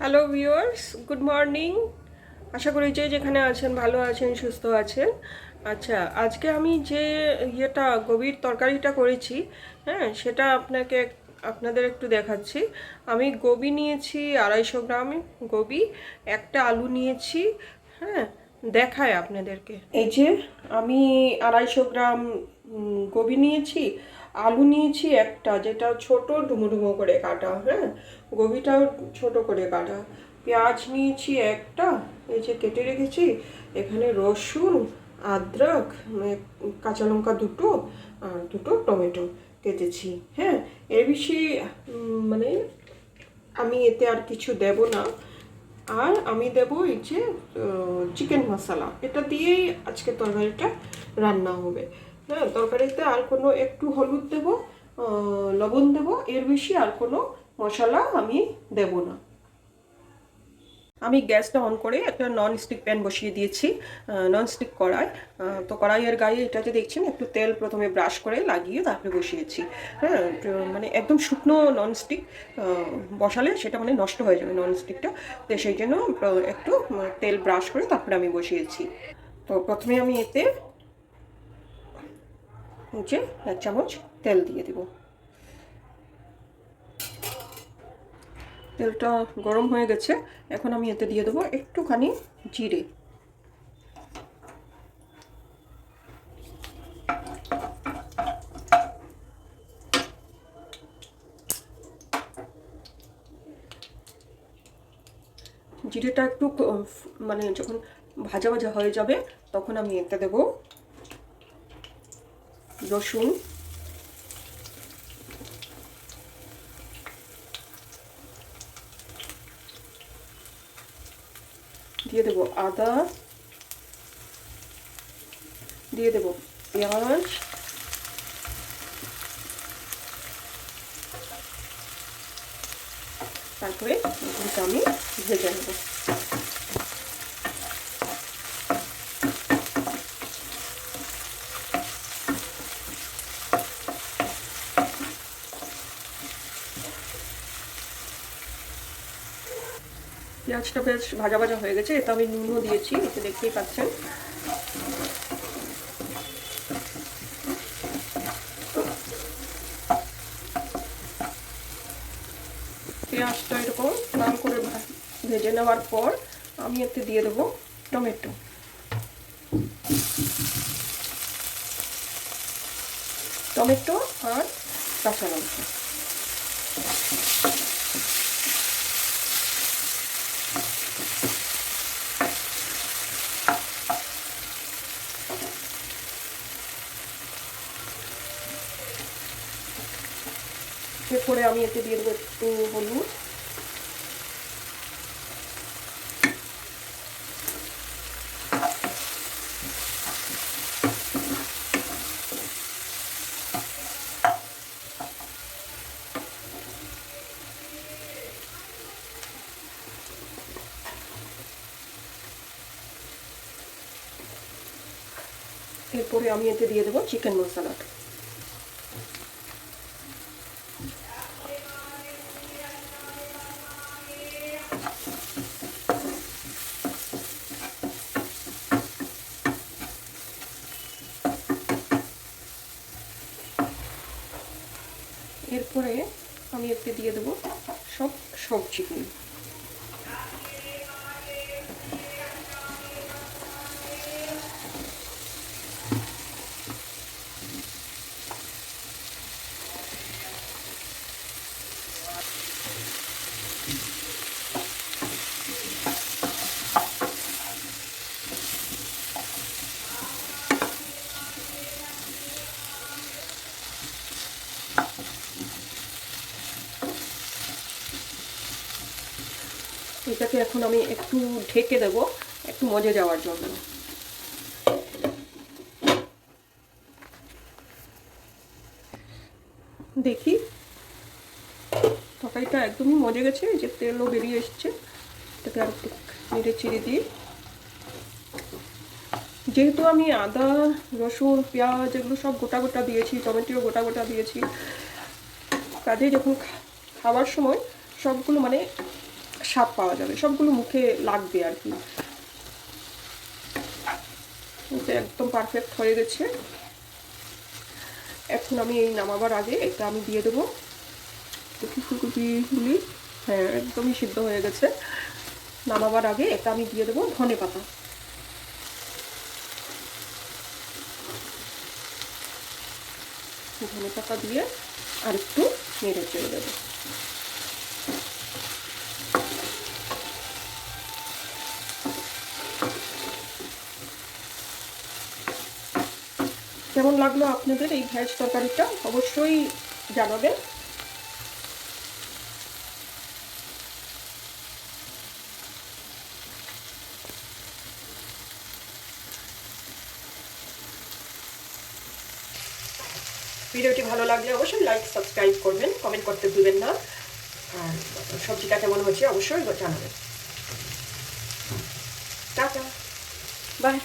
Hello viewers good morning আশা করি যে যেখানে আছেন, ভালো আছেন, সুস্থ আছেন। আচ্ছা আজকে আমি যে ইয়েটা, গভীর তরকারিটা করেছি হ্যাঁ সেটা আপনাকে আপনাদের একটু দেখাচ্ছি। আমি গোবি নিয়েছি, আড়াইশো গ্রাম গোবি, একটা আলু নিয়েছি হ্যাঁ দেখায় আপনাদেরকে। এই যে আমি আড়াইশো গ্রাম গোবি নিয়েছি, আলু নিয়েছি একটা, যেটা ছোট ডুমো ডুমো করে কাটা হ্যাঁ? গোবিটাও ছোট করে কাটা। পেঁয়াজ নিয়েছি একটা, এই যে কেটে রেখেছি। এখানে রসুন, আদ্রক মানে কাঁচা লঙ্কা দুটো, আর দুটো টমেটো কেটেছি হ্যাঁ? এর বেশি মানে আমি এতে আর কিছু দেব না। আর আমি দেব এই যে চিকেন মশলা এটা দিয়েই আজকে তরকারিটা রান্না হবে। হ্যাঁ তরকারিতে আর কোনো একটু হলুদ দেব লবণ দেব, এর বেশি আর কোনো মশলা আমি দেব না। আমি গ্যাসটা অন করে একটা নন স্টিক প্যান বসিয়ে দিয়েছি নন স্টিক কড়াই। তো কড়াইয়ের গায়ে এটাতে দেখছেন, একটু তেল প্রথমে ব্রাশ করে লাগিয়ে তারপরে বসিয়েছি। হ্যাঁ মানে একদম শুকনো নন স্টিক বসালে সেটা মানে নষ্ট হয়ে যাবে নন স্টিকটা তো সেই জন্য একটু তেল ব্রাশ করে তারপরে আমি বসিয়েছি। তো প্রথমে আমি এতে হচ্ছে এক চামচ তেল দিয়ে দেবো। তেলটা গরম হয়ে গেছে। এখন আমি এতে দিয়ে দেবো একটুখানি জিরে। জিরেটা একটু মানে যখন ভাজা ভাজা হয়ে যাবে, তখন আমি এতে দেবো রসুন। দিয়ে দেবো আদা দিয়ে দেবো পেঁয়াজ তারপরে আমি ভেজে নেব। পেঁয়াজটা বেশ ভাজা ভাজা হয়ে গেছে এটা আমি নুনও দিয়েছি এতে দেখতেই পাচ্ছেন। পেঁয়াজটা এরকম লাল করে ভেজে নেওয়ার পর আমি এতে দিয়ে দেবো টমেটো। টমেটো আর কাঁচা লঙ্কা। এরপরে আমি এতে দিয়ে দেবো একটু হলুদ। এরপরে আমি এতে দিয়ে দেবো চিকেন মশলাটা। এরপরে আমি এতে দিয়ে দেবো সব সবজিগুলো এটাকে এখন আমি একটু ঢেকে দেব, একটু মজে যাওয়ার জন্য। দেখি, তরকারিটা একদমই মজে গেছে যে তেলও বেরিয়ে এসছে। এটাকে আর একটু নেড়ে চিড়ে দিই যেহেতু আমি আদা, রসুন, পেঁয়াজ এগুলো সব গোটা গোটা দিয়েছি টমেটো গোটা গোটা দিয়েছি, কাজে যখন খাওয়ার সময় সবগুলো মানে স্বাদ পাওয়া যাবে। সবগুলো মুখে লাগবে আর কি। একদম পারফেক্ট হয়ে গেছে। এখন আমি এই নামাবার আগে এটা আমি দিয়ে দেবো। দেখি ফুলকপিগুলি হ্যাঁ একদমই সিদ্ধ হয়ে গেছে। নামাবার আগে এটা আমি দিয়ে দেবো ধনে পাতা। ধনে পাতা দিয়ে আর একটু নেড়ে চেড়ে দেবো। কেমন লাগল আপনাদের এই ভেজ তরকারিটা? অবশ্যই জানাবেন। ভিডিওটি ভালো লাগলে অবশ্যই লাইক, সাবস্ক্রাইব করবেন, কমেন্ট করতে ভুলবেন না। আর সবজিটা কেমন হচ্ছে অবশ্যই জানাবেন। টাটা। বাই।